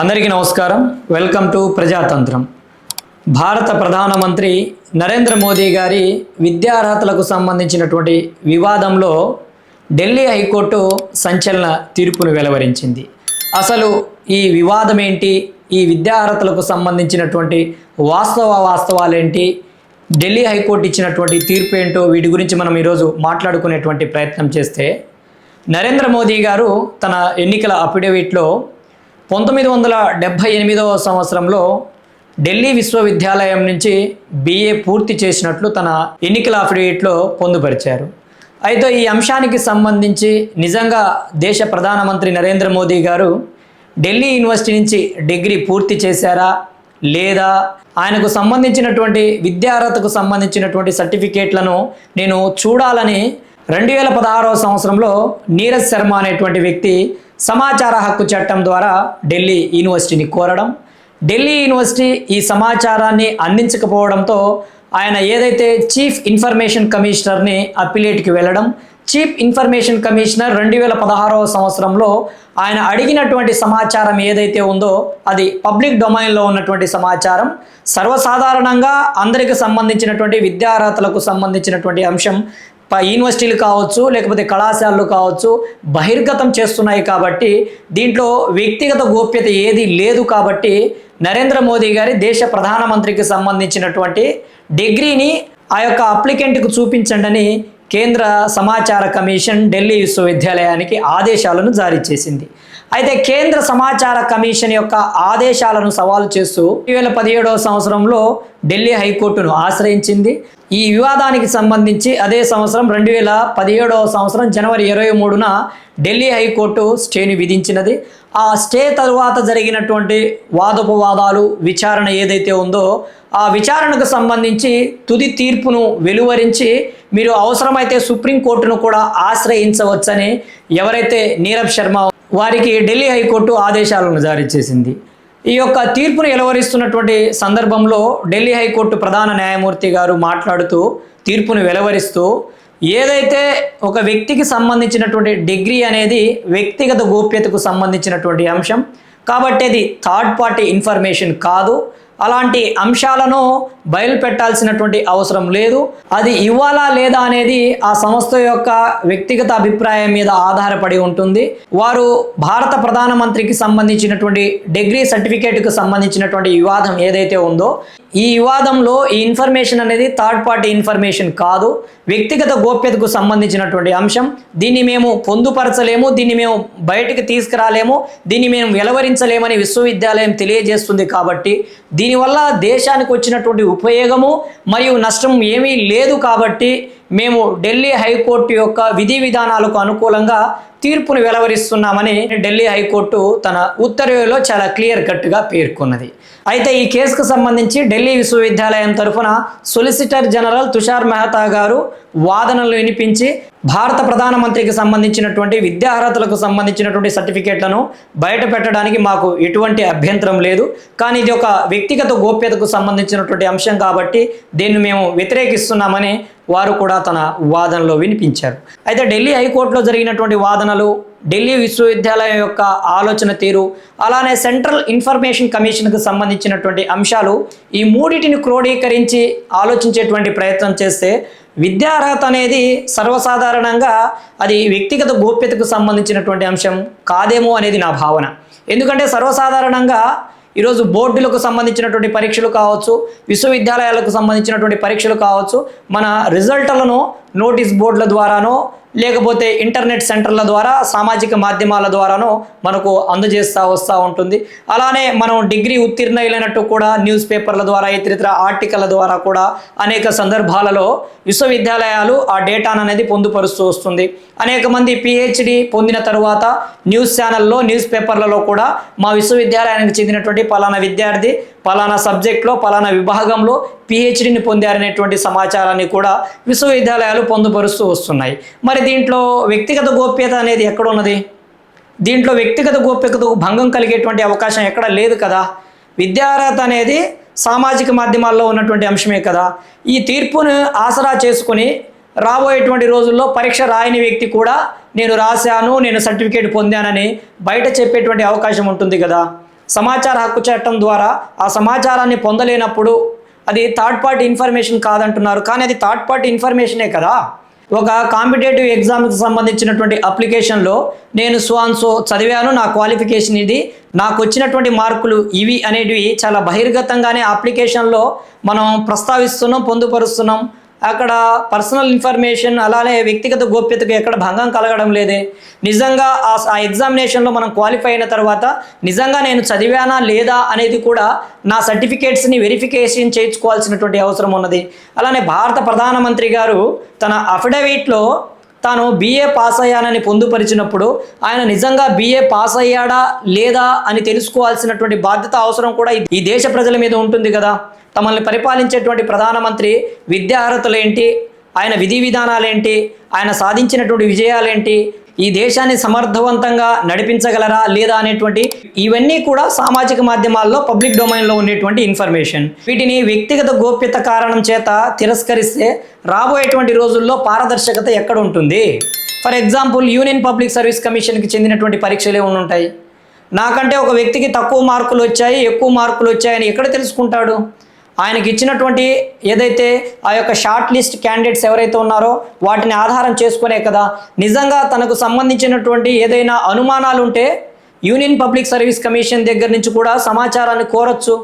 అందరికీ నమస్కారం. Welcome to Prajatantram. భారత ప్రధానమంత్రి నరేంద్ర మోదీ గారి విద్యార్హతలకు సంబంధించినటువంటి వివాదంలో ఢిల్లీ హైకోర్టు సంచలన తీర్పును వెలువరించింది. అసలు ఈ వివాదం ఏంటి ఈ విద్యార్హతలకు సంబంధించినటువంటి వాస్తవ వాస్తవాలేంటి? ఢిల్లీ హైకోర్టు ఇచ్చినటువంటి తీర్పు ఏంటో వీటి గురించి మనం ఈరోజు మాట్లాడుకునేటువంటి ప్రయత్నం చేస్తే నరేంద్ర మోదీ గారు తన ఎన్నికల అఫిడవిట్లో పంతొమ్మిది వందల డెబ్భై ఎనిమిదవ సంవత్సరంలో ఢిల్లీ విశ్వవిద్యాలయం నుంచి బిఏ పూర్తి చేసినట్లు తన ఎన్నికల అఫిడవిట్లో పొందుపరిచారు. అయితే ఈ అంశానికి సంబంధించి నిజంగా దేశ ప్రధానమంత్రి నరేంద్ర మోదీ గారు ఢిల్లీ యూనివర్సిటీ నుంచి డిగ్రీ పూర్తి చేశారా? లేదా? ఆయనకు సంబంధించినటువంటి విద్యార్హతకు సంబంధించినటువంటి సర్టిఫికేట్లను నేను చూడాలని రెండు వేల పదహారవ సంవత్సరంలో నీరజ్ శర్మ అనేటువంటి వ్యక్తి సమాచార హక్కు చట్టం ద్వారా ఢిల్లీ యూనివర్సిటీని కోరడం ఢిల్లీ యూనివర్సిటీ ఈ సమాచారాన్ని అందించకపోవడంతో ఆయన ఏదైతే చీఫ్ ఇన్ఫర్మేషన్ కమిషనర్ని అప్పిలేట్కి వెళ్ళడం చీఫ్ ఇన్ఫర్మేషన్ కమిషనర్ రెండు వేల పదహారవ సంవత్సరంలో ఆయన అడిగినటువంటి సమాచారం ఏదైతే ఉందో అది పబ్లిక్ డొమైన్లో ఉన్నటువంటి సమాచారం. సర్వసాధారణంగా అందరికి సంబంధించినటువంటి విద్యార్హతలకు సంబంధించినటువంటి అంశం యూనివర్సిటీలు కావచ్చు లేకపోతే కళాశాలలు కావచ్చు బహిర్గతం చేస్తున్నాయి కాబట్టి దీంట్లో వ్యక్తిగత గోప్యత ఏది లేదు కాబట్టి నరేంద్ర మోదీ గారి దేశ ప్రధానమంత్రికి సంబంధించినటువంటి డిగ్రీని ఆ యొక్క అప్లికెంట్కు చూపించండి కేంద్ర సమాచార కమిషన్ ఢిల్లీ విశ్వవిద్యాలయానికి ఆదేశాలను జారీ చేసింది. అయితే కేంద్ర సమాచార కమిషన్ యొక్క ఆదేశాలను సవాలు చేస్తూ రెండు వేల పదిహేడవ సంవత్సరంలో ఢిల్లీ హైకోర్టును ఆశ్రయించింది. ఈ వివాదానికి సంబంధించి అదే సంవత్సరం రెండు వేల పదిహేడవ సంవత్సరం జనవరి ఇరవై మూడున ఢిల్లీ హైకోర్టు స్టేని విధించినది. ఆ స్టే తరువాత జరిగినటువంటి వాదోపవాదాలు విచారణ ఏదైతే ఉందో ఆ విచారణకు సంబంధించి తుది తీర్పును వెలువరించి మీరు అవసరమైతే సుప్రీంకోర్టును కూడా ఆశ్రయించవచ్చని ఎవరైతే నీరబ్ శర్మ వారికి ఢిల్లీ హైకోర్టు ఆదేశాలను జారీ చేసింది. ఈ యొక్క తీర్పును వెలువరిస్తున్నటువంటి సందర్భంలో ఢిల్లీ హైకోర్టు ప్రధాన న్యాయమూర్తి గారు మాట్లాడుతూ తీర్పును వెలువరిస్తూ ఏదైతే ఒక వ్యక్తికి సంబంధించినటువంటి డిగ్రీ అనేది వ్యక్తిగత గోప్యతకు సంబంధించినటువంటి అంశం కాబట్టి అది థర్డ్ పార్టీ ఇన్ఫర్మేషన్ కాదు. అలాంటి అంశాలను బయలుపెట్టాల్సినటువంటి అవసరం లేదు. అది ఇవ్వాలా లేదా అనేది ఆ సంస్థ యొక్క వ్యక్తిగత అభిప్రాయం మీద ఆధారపడి ఉంటుంది. వారు భారత ప్రధానమంత్రికి సంబంధించినటువంటి డిగ్రీ సర్టిఫికేట్కు సంబంధించినటువంటి వివాదం ఏదైతే ఉందో ఈ వివాదంలో ఈ ఇన్ఫర్మేషన్ అనేది థర్డ్ పార్టీ ఇన్ఫర్మేషన్ కాదు. వ్యక్తిగత గోప్యతకు సంబంధించినటువంటి అంశం. దీన్ని మేము పొందుపరచలేము దీన్ని మేము బయటికి తీసుకురాలేము దీన్ని మేము వెలవరించలేమని విశ్వవిద్యాలయం తెలియజేస్తుంది కాబట్టి దీనివల్ల దేశానికి వచ్చినటువంటి ఉపయోగము మరియు నష్టం ఏమీ లేదు కాబట్టి మేము ఢిల్లీ హైకోర్టు యొక్క విధి విధానాలకు అనుకూలంగా తీర్పును వెలువరిస్తున్నామని ఢిల్లీ హైకోర్టు తన ఉత్తర్వులో చాలా క్లియర్ కట్గా పేర్కొన్నది. అయితే ఈ కేసుకు సంబంధించి ఢిల్లీ విశ్వవిద్యాలయం తరఫున సొలిసిటర్ జనరల్ తుషార్ మెహతా గారు వాదనలు వినిపించి భారత ప్రధానమంత్రికి సంబంధించినటువంటి విద్యార్హతలకు సంబంధించినటువంటి సర్టిఫికేట్లను బయట పెట్టడానికి మాకు ఎటువంటి అభ్యంతరం లేదు. కానీ ఇది ఒక వ్యక్తిగత గోప్యతకు సంబంధించినటువంటి అంశం కాబట్టి దీన్ని మేము వ్యతిరేకిస్తున్నామని వారు కూడా తన వాదనలో వినిపించారు. అయితే ఢిల్లీ హైకోర్టులో జరిగినటువంటి వాదనలు ఢిల్లీ విశ్వవిద్యాలయం యొక్క ఆలోచన తీరు అలానే సెంట్రల్ ఇన్ఫర్మేషన్ కమిషన్కు సంబంధించినటువంటి అంశాలు ఈ మూడిటిని క్రోడీకరించి ఆలోచించేటువంటి ప్రయత్నం చేస్తే విద్యార్హత అనేది సర్వసాధారణంగా అది వ్యక్తిగత గోప్యతకు సంబంధించినటువంటి అంశం కాదేమో అనేది నా భావన. ఎందుకంటే సర్వసాధారణంగా ఈరోజు బోర్డులకు సంబంధించినటువంటి పరీక్షలు కావచ్చు విశ్వవిద్యాలయాలకు సంబంధించినటువంటి పరీక్షలు కావచ్చు మన రిజల్ట్లను నోటీస్ బోర్డుల ద్వారానో లేకపోతే ఇంటర్నెట్ సెంటర్ల ద్వారా సామాజిక మాధ్యమాల ద్వారానో మనకు అందజేస్తూ వస్తూ ఉంటుంది. అలానే మనం డిగ్రీ ఉత్తీర్ణులైనట్టు కూడా న్యూస్ పేపర్ల ద్వారా ఇతరితర ఆర్టికల్ ద్వారా కూడా అనేక సందర్భాలలో విశ్వవిద్యాలయాలు ఆ డేటాను అనేది పొందుపరుస్తూ వస్తుంది. అనేక మంది పిహెచ్డి పొందిన తరువాత న్యూస్ ఛానల్లో న్యూస్ పేపర్లలో కూడా మా విశ్వవిద్యాలయానికి చెందినటువంటి పలానా విద్యార్థి పలానా సబ్జెక్ట్లో పలానా విభాగంలో పిహెచ్డిని పొందారనేటువంటి సమాచారాన్ని కూడా విశ్వవిద్యాలయాలు పొందుపరుస్తూ వస్తున్నాయి. మరి దీంట్లో వ్యక్తిగత గోప్యత అనేది ఎక్కడ ఉన్నది? దీంట్లో వ్యక్తిగత గోప్యతకు భంగం కలిగేటువంటి అవకాశం ఎక్కడ లేదు కదా? విద్యార్హత అనేది సామాజిక మాధ్యమాల్లో ఉన్నటువంటి అంశమే కదా. ఈ తీర్పును ఆసరా చేసుకుని రాబోయేటువంటి రోజుల్లో పరీక్ష రాయని వ్యక్తి కూడా నేను రాశాను నేను సర్టిఫికేట్ పొందానని బయట చెప్పేటువంటి అవకాశం ఉంటుంది కదా. సమాచార హక్కు చట్టం ద్వారా ఆ సమాచారాన్ని పొందలేనప్పుడు అది థర్డ్ పార్టీ ఇన్ఫర్మేషన్ కాదంటున్నారు. కానీ అది థర్డ్ పార్టీ ఇన్ఫర్మేషనే కదా? ఒక కాంపిటేటివ్ ఎగ్జామ్కి సంబంధించినటువంటి అప్లికేషన్లో నేను సో సో చదివాను నా క్వాలిఫికేషన్ ఇది నాకు వచ్చినటువంటి మార్కులు ఇవి అనేటివి చాలా బహిర్గతంగానే అప్లికేషన్లో మనం ప్రస్తావిస్తున్నాం పొందుపరుస్తున్నాం. అక్కడ పర్సనల్ ఇన్ఫర్మేషన్ అలానే వ్యక్తిగత గోప్యతకు ఎక్కడ భంగం కలగడం లేదే. నిజంగా ఆ ఎగ్జామినేషన్లో మనం క్వాలిఫై అయిన తర్వాత నిజంగా నేను చదివానా లేదా అనేది కూడా నా సర్టిఫికేట్స్ని వెరిఫికేషన్ చేయించుకోవాల్సినటువంటి అవసరం ఉన్నది. అలానే భారత ప్రధానమంత్రి గారు తన అఫిడవిట్లో తాను బీఏ పాస్ అయ్యానని పొందుపరిచినప్పుడు ఆయన నిజంగా బీఏ పాస్ అయ్యాడా లేదా అని తెలుసుకోవాల్సినటువంటి బాధ్యత అవసరం కూడా ఈ- దేశ ప్రజల మీద ఉంటుంది కదా. తమల్ని పరిపాలించేటువంటి ప్రధానమంత్రి విద్యా అర్హతలేంటి ఆయన విధి విధానాలేంటి ఆయన సాధించినటువంటి విజయాలేంటి ఈ దేశాన్ని సమర్థవంతంగా నడిపించగలరా లేదా అనేటువంటి ఇవన్నీ కూడా సామాజిక మాధ్యమాల్లో పబ్లిక్ డొమైన్లో ఉండేటువంటి ఇన్ఫర్మేషన్. వీటిని వ్యక్తిగత గోప్యత కారణం చేత తిరస్కరిస్తే రాబోయేటువంటి రోజుల్లో పారదర్శకత ఎక్కడ ఉంటుంది? For example union public service కమిషన్కి చెందినటువంటి పరీక్షలు ఏమి ఉంటాయి? నాకంటే ఒక వ్యక్తికి తక్కువ మార్కులు వచ్చాయి ఎక్కువ మార్కులు వచ్చాయని ఎక్కడ తెలుసుకుంటాడు? ఆయనకి ఇచ్చినటువంటి ఏదైతే ఆ యొక్క షార్ట్ లిస్ట్ క్యాండిడేట్స్ ఎవరైతే ఉన్నారో వాటిని ఆధారం చేసుకునే కదా నిజంగా తనకు సంబంధించినటువంటి ఏదైనా అనుమానాలు ఉంటే యూనియన్ పబ్లిక్ సర్వీస్ కమిషన్ దగ్గర నుంచి కూడా సమాచారాన్ని కోరొచ్చు.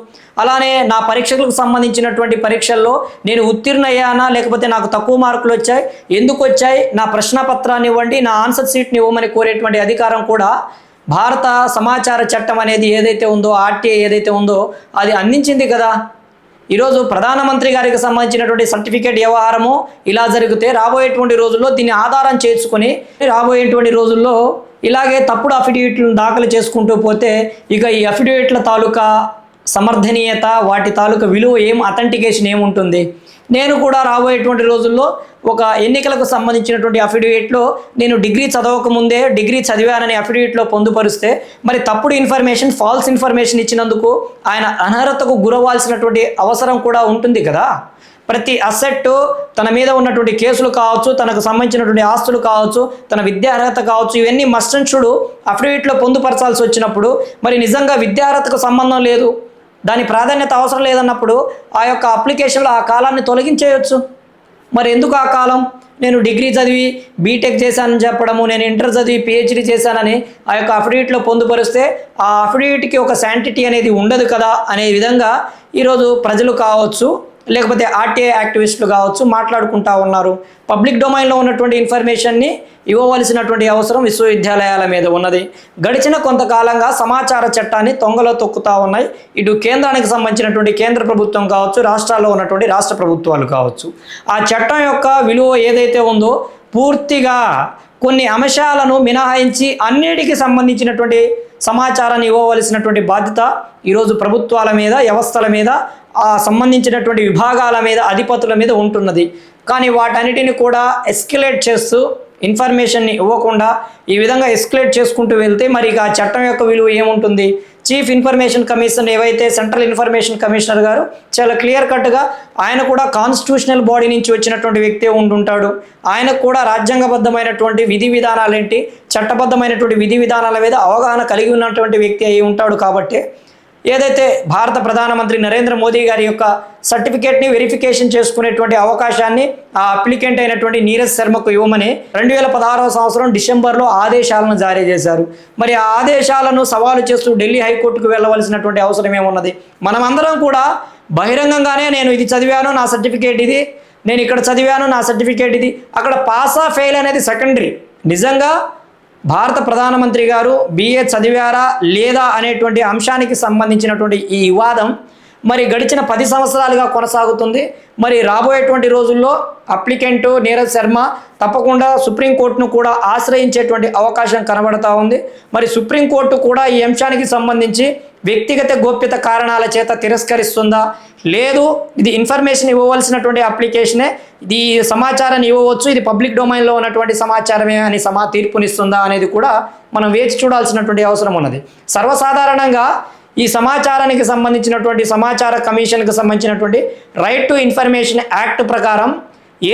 అలానే నా పరీక్షలకు సంబంధించినటువంటి పరీక్షల్లో నేను ఉత్తీర్ణ అయ్యానా లేకపోతే నాకు తక్కువ మార్కులు వచ్చాయి ఎందుకు వచ్చాయి నా ప్రశ్నపత్రాన్ని ఇవ్వండి నా ఆన్సర్ సీట్ని ఇవ్వమని కోరేటువంటి అధికారం కూడా భారత సమాచార చట్టం అనేది ఏదైతే ఉందో ఆర్టీఐ ఏదైతే ఉందో అది అందించింది కదా. ఈరోజు ప్రధానమంత్రి గారికి సంబంధించినటువంటి సర్టిఫికేట్ వ్యవహారము ఇలా జరిగితే రాబోయేటువంటి రోజుల్లో దీన్ని ఆధారం చేసుకుని రాబోయేటువంటి రోజుల్లో ఇలాగే తప్పుడు అఫిడవిట్లను దాఖలు చేసుకుంటూ పోతే ఇక ఈ అఫిడవిట్ల తాలూకా సమర్థనీయత వాటి తాలూకా విలువ ఏం అథెంటికేషన్ ఏముంటుంది? నేను కూడా రాబోయేటువంటి రోజుల్లో ఒక ఎన్నికలకు సంబంధించినటువంటి అఫిడవిట్లో నేను డిగ్రీ చదవక ముందే డిగ్రీ చదివానని అఫిడవిట్లో పొందుపరిస్తే మరి తప్పుడు ఇన్ఫర్మేషన్ ఫాల్స్ ఇన్ఫర్మేషన్ ఇచ్చినందుకు ఆయన అనర్హతకు గురవ్వాల్సినటువంటి అవసరం కూడా ఉంటుంది కదా? ప్రతి అసెట్ తన మీద ఉన్నటువంటి కేసులు కావచ్చు తనకు సంబంధించినటువంటి ఆస్తులు కావచ్చు తన విద్యా అర్హత కావచ్చు ఇవన్నీ మస్టన్షుడు అఫిడవిట్లో పొందుపరచాల్సి వచ్చినప్పుడు మరి నిజంగా విద్యార్హతకు సంబంధం లేదు. దాని ప్రాధాన్యత అవసరం లేదన్నప్పుడు ఆ యొక్క అప్లికేషన్లో ఆ కాలాన్ని తొలగించేయచ్చు. మరి ఎందుకు ఆ కాలం? నేను డిగ్రీ చదివి బీటెక్ చేశానని చెప్పడము నేను ఇంటర్ చదివి పిహెచ్డి చేశానని ఆ యొక్క అఫిడవిట్లో పొందుపరిస్తే ఆ అఫిడవిట్కి ఒక శాంటిటీ అనేది ఉండదు కదా అనే విధంగా ఈరోజు ప్రజలు కావచ్చు లేకపోతే ఆర్టీఐ యాక్టివిస్టులు కావచ్చు మాట్లాడుకుంటా ఉన్నారు. పబ్లిక్ డొమైన్లో ఉన్నటువంటి ఇన్ఫర్మేషన్ని ఇవ్వవలసినటువంటి అవసరం విశ్వవిద్యాలయాల మీద ఉన్నది. గడిచిన కొంతకాలంగా సమాచార చట్టాన్ని తొంగలో తొక్కుతా ఉన్నాయి. ఇటు కేంద్రానికి సంబంధించినటువంటి కేంద్ర ప్రభుత్వం కావచ్చు రాష్ట్రాల్లో ఉన్నటువంటి రాష్ట్ర ప్రభుత్వాలు కావచ్చు. ఆ చట్టం యొక్క విలువ ఏదైతే ఉందో పూర్తిగా కొన్ని అంశాలను మినహాయించి అన్నిటికీ సంబంధించినటువంటి సమాచారాన్ని ఇవ్వవలసినటువంటి బాధ్యత ఈరోజు ప్రభుత్వాల మీద వ్యవస్థల మీద ఆ సంబంధించినటువంటి విభాగాల మీద అధిపతుల మీద ఉంటున్నది. కానీ వాటన్నిటిని కూడా ఎస్కిలేట్ చేస్తూ ఇన్ఫర్మేషన్ని ఇవ్వకుండా ఈ విధంగా ఎస్కిలేట్ చేసుకుంటూ వెళ్తే మరి ఇక ఆ చట్టం యొక్క విలువ ఏముంటుంది? చీఫ్ ఇన్ఫర్మేషన్ కమిషన్ ఏవైతే సెంట్రల్ ఇన్ఫర్మేషన్ కమిషనర్ గారు చాలా క్లియర్ కట్గా ఆయన కూడా కాన్స్టిట్యూషనల్ బాడీ నుంచి వచ్చినటువంటి వ్యక్తే ఉంటుంటాడు ఆయనకు కూడా రాజ్యాంగబద్ధమైనటువంటి విధి విధానాలేంటి చట్టబద్ధమైనటువంటి విధి విధానాల మీద అవగాహన కలిగి ఉన్నటువంటి వ్యక్తి అయి ఉంటాడు కాబట్టి ఏదైతే భారత ప్రధానమంత్రి నరేంద్ర మోదీ గారి యొక్క సర్టిఫికేట్ని వెరిఫికేషన్ చేసుకునేటువంటి అవకాశాన్ని ఆ అప్లికెంట్ అయినటువంటి నీరజ్ శర్మకు ఇవ్వమని రెండు వేల పదహారవ సంవత్సరం డిసెంబర్లో ఆదేశాలను జారీ చేశారు. మరి ఆ ఆదేశాలను సవాలు చేస్తూ ఢిల్లీ హైకోర్టుకు వెళ్ళవలసినటువంటి అవసరం ఏమున్నది? మనమందరం కూడా బహిరంగంగానే నేను ఇది చదివాను నా సర్టిఫికేట్ ఇది నేను ఇక్కడ చదివాను నా సర్టిఫికేట్ ఇది. అక్కడ పాసా ఫెయిల్ అనేది సెకండరీ. నిజంగా భారత ప్రధానమంత్రి గారు బిఏ చదివారా లేదా అనేటువంటి అంశానికి సంబంధించినటువంటి ఈ వివాదం మరి గడిచిన పది సంవత్సరాలుగా కొనసాగుతుంది. మరి రాబోయేటువంటి రోజుల్లో అప్లికెంట్ నీరజ్ శర్మ తప్పకుండా సుప్రీంకోర్టును కూడా ఆశ్రయించేటువంటి అవకాశం కనబడతా ఉంది. మరి సుప్రీంకోర్టు కూడా ఈ అంశానికి సంబంధించి వ్యక్తిగత గోప్యత కారణాల చేత తిరస్కరిస్తుందా? లేదు ఇది ఇన్ఫర్మేషన్ ఇవ్వవలసినటువంటి అప్లికేషనే ఇది సమాచారాన్ని ఇవ్వవచ్చు ఇది పబ్లిక్ డొమైన్లో ఉన్నటువంటి సమాచారమే అని సమా తీర్పునిస్తుందా అనేది కూడా మనం వేచి చూడాల్సినటువంటి అవసరం ఉన్నది. సర్వసాధారణంగా ఈ సమాచారానికి సంబంధించినటువంటి సమాచార కమిషన్కి సంబంధించినటువంటి రైట్ టు ఇన్ఫర్మేషన్ యాక్ట్ ప్రకారం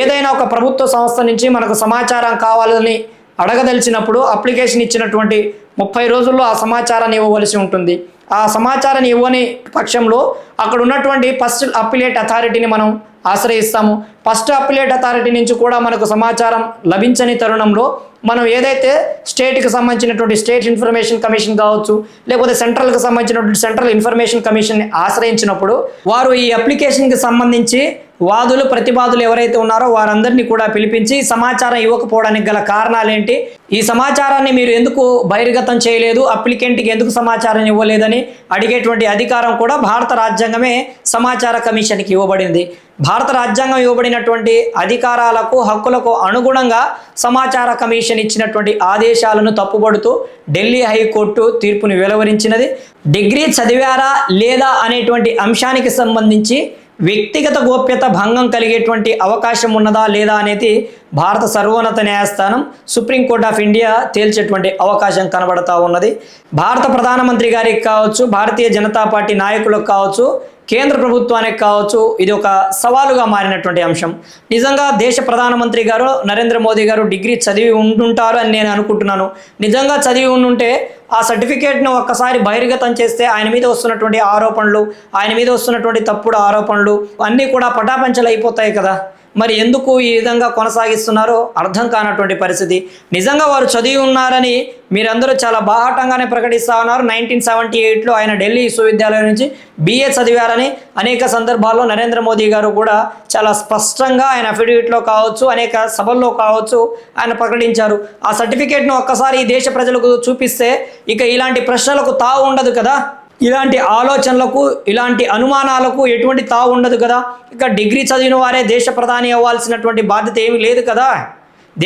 ఏదైనా ఒక ప్రభుత్వ సంస్థ నుంచి మనకు సమాచారం కావాలని అడగదలిచినప్పుడు అప్లికేషన్ ఇచ్చినటువంటి ముప్పై రోజుల్లో ఆ సమాచారాన్ని ఇవ్వవలసి ఉంటుంది. ఆ సమాచారాన్ని ఇవ్వని పక్షంలో అక్కడ ఉన్నటువంటి ఫస్ట్ అప్పిలేట్ అథారిటీని మనం ఆశ్రయిస్తాము. ఫస్ట్ అప్పిలేట్ అథారిటీ నుంచి కూడా మనకు సమాచారం లభించని తరుణంలో మనం ఏదైతే స్టేట్కి సంబంధించినటువంటి స్టేట్ ఇన్ఫర్మేషన్ కమిషన్ కావచ్చు లేకపోతే సెంట్రల్కి సంబంధించినటువంటి సెంట్రల్ ఇన్ఫర్మేషన్ కమిషన్ని ఆశ్రయించినప్పుడు వారు ఈ అప్లికేషన్కి సంబంధించి వాదులు ప్రతివాదులు ఎవరైతే ఉన్నారో వారందరినీ కూడా పిలిపించి సమాచారం ఇవ్వకపోవడానికి గల కారణాలేంటి? ఈ సమాచారాన్ని మీరు ఎందుకు బహిర్గతం చేయలేదు? అప్లికెంట్కి ఎందుకు సమాచారం ఇవ్వలేదని అడిగేటువంటి అధికారం కూడా భారత రాజ్యాంగమే సమాచార కమిషన్కి ఇవ్వబడింది. భారత రాజ్యాంగం ఇవ్వబడినటువంటి అధికారాలకు హక్కులకు అనుగుణంగా సమాచార కమిషన్ ఇచ్చినటువంటి ఆదేశాలను తప్పుబడుతూ ఢిల్లీ హైకోర్టు తీర్పును వెలువరించినది. డిగ్రీ చదివారా లేదా అనేటువంటి అంశానికి సంబంధించి వ్యక్తిగత గోప్యత భంగం కలిగేటువంటి అవకాశం ఉన్నదా లేదా అనేది భారత సర్వోన్నత న్యాయస్థానం సుప్రీంకోర్ట్ ఆఫ్ ఇండియా తేల్చేటువంటి అవకాశం కనబడతా ఉన్నది. భారత ప్రధానమంత్రి గారికి కావచ్చు భారతీయ జనతా పార్టీ నాయకులకు కావచ్చు కేంద్ర ప్రభుత్వానికి కావచ్చు ఇది ఒక సవాలుగా మారినటువంటి అంశం. నిజంగా దేశ ప్రధానమంత్రి గారు నరేంద్ర మోదీ గారు డిగ్రీ చదివి ఉంటుంటారు అని నేను అనుకుంటున్నాను. నిజంగా చదివి ఉండుంటే ఆ సర్టిఫికేట్ను ఒక్కసారి బహిర్గతం చేస్తే ఆయన మీద వస్తున్నటువంటి ఆరోపణలు ఆయన మీద వస్తున్నటువంటి తప్పుడు ఆరోపణలు అన్నీ కూడా పటాపంచలు అయిపోతాయి కదా. మరి ఎందుకు ఈ విధంగా కొనసాగిస్తున్నారో అర్థం కానటువంటి పరిస్థితి. నిజంగా వారు చదివి ఉన్నారని మీరందరూ చాలా బాహాటంగానే ప్రకటిస్తా ఉన్నారు. నైన్టీన్ సెవెంటీ ఎయిట్లో ఆయన ఢిల్లీ విశ్వవిద్యాలయం నుంచి బీఏ చదివారని అనేక సందర్భాల్లో నరేంద్ర మోదీ గారు కూడా చాలా స్పష్టంగా ఆయన అఫిడవిట్లో కావచ్చు అనేక సభల్లో కావచ్చు ఆయన ప్రకటించారు. ఆ సర్టిఫికేట్ను ఒక్కసారి ఈ దేశ ప్రజలకు చూపిస్తే ఇక ఇలాంటి ప్రశ్నలకు తావు ఉండదు కదా? ఇలాంటి ఆలోచనలకు ఇలాంటి అనుమానాలకు ఎటువంటి తావు ఉండదు కదా. ఇక డిగ్రీ చదివిన వారే దేశ ప్రధాని అవ్వాల్సినటువంటి బాధ్యత ఏమీ లేదు కదా.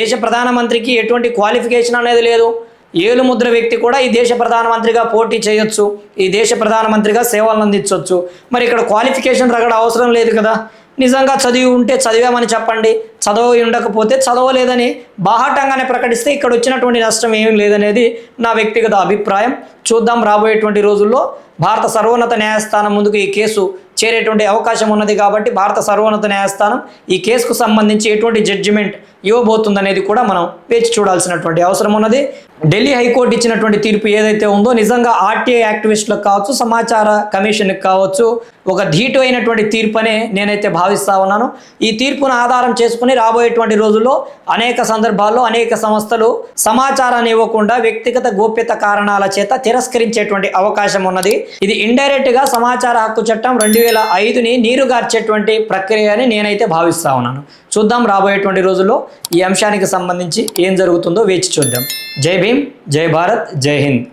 దేశ ప్రధానమంత్రికి ఎటువంటి క్వాలిఫికేషన్ అనేది లేదు. ఏలు ముద్ర వ్యక్తి కూడా ఈ దేశ ప్రధానమంత్రిగా పోటీ చేయొచ్చు. ఈ దేశ ప్రధానమంత్రిగా సేవలను అందించవచ్చు మరి ఇక్కడ క్వాలిఫికేషన్ రగడ అవసరం లేదు కదా. నిజంగా చదివి ఉంటే చదివామని చెప్పండి. చదవ ఉండకపోతే చదవలేదని బాహాటంగానే ప్రకటిస్తే ఇక్కడ వచ్చినటువంటి నష్టం ఏమీ లేదనేది నా వ్యక్తిగత అభిప్రాయం. చూద్దాం రాబోయేటువంటి రోజుల్లో భారత సర్వోన్నత న్యాయస్థానం ముందుకు ఈ కేసు చేరేటువంటి అవకాశం ఉన్నది కాబట్టి భారత సర్వోన్నత న్యాయస్థానం ఈ కేసుకు సంబంధించి ఎటువంటి జడ్జిమెంట్ ఇవ్వబోతుందనేది కూడా మనం వేచి చూడాల్సినటువంటి అవసరం ఉన్నది. ఢిల్లీ హైకోర్టు ఇచ్చినటువంటి తీర్పు ఏదైతే ఉందో నిజంగా ఆర్టీఐ యాక్టివిస్టులకు కావచ్చు సమాచార కమిషన్కి కావచ్చు ఒక ధీటు అయినటువంటి తీర్పు అనే నేనైతే భావిస్తా ఉన్నాను. ఈ తీర్పును ఆధారం చేసుకుని రాబోయేటువంటి రోజుల్లో అనేక సందర్భాల్లో అనేక సంస్థలు సమాచారాన్ని ఇవ్వకుండా వ్యక్తిగత గోప్యత కారణాల చేత తిరస్కరించేటువంటి అవకాశం ఉన్నది. ఇది ఇండైరెక్ట్గా సమాచార హక్కు చట్టం రెండు వేల ఐదుని నీరుగార్చేటువంటి ప్రక్రియ అని నేనైతే భావిస్తా ఉన్నాను. చూద్దాం రాబోయేటువంటి రోజుల్లో ఈ అంశానికి సంబంధించి ఏం జరుగుతుందో వేచి చూద్దాం. జై భీమ్ జై భారత్ జై హింద్.